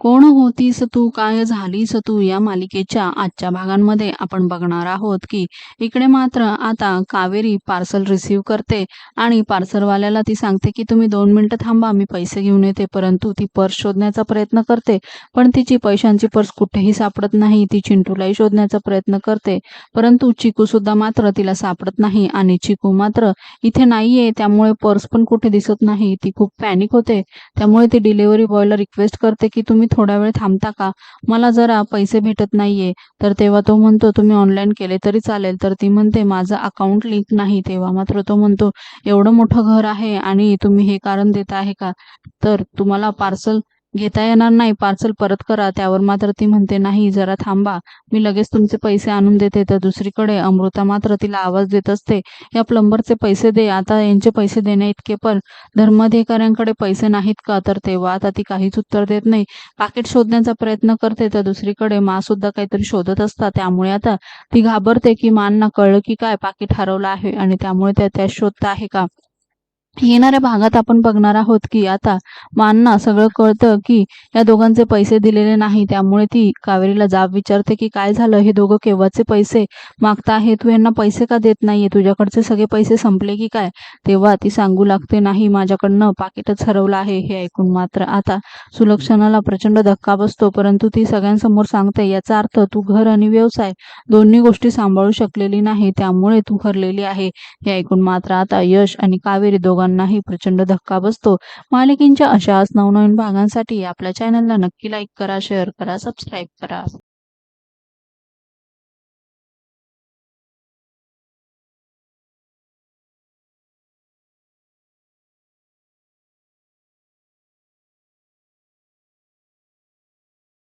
कोण होतीस तू काय झालीस तू या मालिकेच्या आजच्या भागांमध्ये आपण बघणार आहोत की इकडे मात्र आता कावेरी पार्सल रिसीव्ह करते आणि पार्सलवाल्याला ती सांगते की तुम्ही दोन मिनिटं थांबा मी पैसे घेऊन येते परंतु ती पर्स शोधण्याचा प्रयत्न करते. पण तिची पैशांची पर्स कुठेही सापडत नाही ती चिंटूलाही शोधण्याचा प्रयत्न करते. परंतु चिकू सुद्धा मात्र तिला सापडत नाही आणि चिकू मात्र इथे नाहीये त्यामुळे पर्स पण कुठे दिसत नाही. ती खूप पॅनिक होते. त्यामुळे ती डिलिव्हरी बॉयला रिक्वेस्ट करते की तुम्ही थोडा वेळ थांबता का? मला जरा पैसे भेटत नाहीये. तर तेव्हा तो म्हणतो तुम्ही ऑनलाईन केले तरी चालेल. तर ती म्हणते माझं अकाउंट लिंक नाही. तेव्हा मात्र तो म्हणतो एवढं मोठं घर आहे आणि तुम्ही हे कारण देत आहे का? तर तुम्हाला पार्सल घेता येणार नाही. पार्सल परत करा. त्यावर मात्र ती म्हणते नाही जरा थांबा. मी लगेच तुमचे पैसे आणून देते. तर दुसरीकडे अमृता मात्र तिला आवाज देत असते या प्लंबरचे पैसे दे. आता यांचे पैसे देण्या इतके पण धर्माधिकाऱ्यांकडे पैसे नाहीत का? तर तेव्हा आता ती काहीच उत्तर देत नाही. पाकिट शोधण्याचा प्रयत्न करते तर दुसरीकडे मा सुद्धा काहीतरी शोधत असतात त्यामुळे आता ती घाबरते की मांना कळलं की काय? पाकिट हरवलं आहे आणि त्यामुळे त्या त्या शोधता आहे का? येणाऱ्या भागात आपण बघणार आहोत की आता मानना सगळं कळतं की या दोघांचे पैसे दिलेले नाही. त्यामुळे ती कावेरीला जाब विचारते की काय झालं? हे दोघं केव्हाचे पैसे मागता आहे तू यांना पैसे का देत नाहीये? तुझ्याकडचे सगळे पैसे संपले की काय? तेव्हा ती सांगू लागते नाही माझ्याकडनं पाकिटच हरवलं आहे. हे ऐकून मात्र आता सुलक्षणाला प्रचंड धक्का बसतो परंतु ती सगळ्यांसमोर सांगते याचा अर्थ तू घर आणि व्यवसाय दोन्ही गोष्टी सांभाळू शकलेली नाही त्यामुळे तू हरलेली आहे. हे ऐकून मात्र आता यश आणि कावेरी दोघं दोघांनाही प्रचंड धक्का बसतो. मालिकेंच्या अशाच नवनवीन भागांसाठी आपल्या चॅनलला नक्की लाईक करा शेअर करा सबस्क्राईब करा.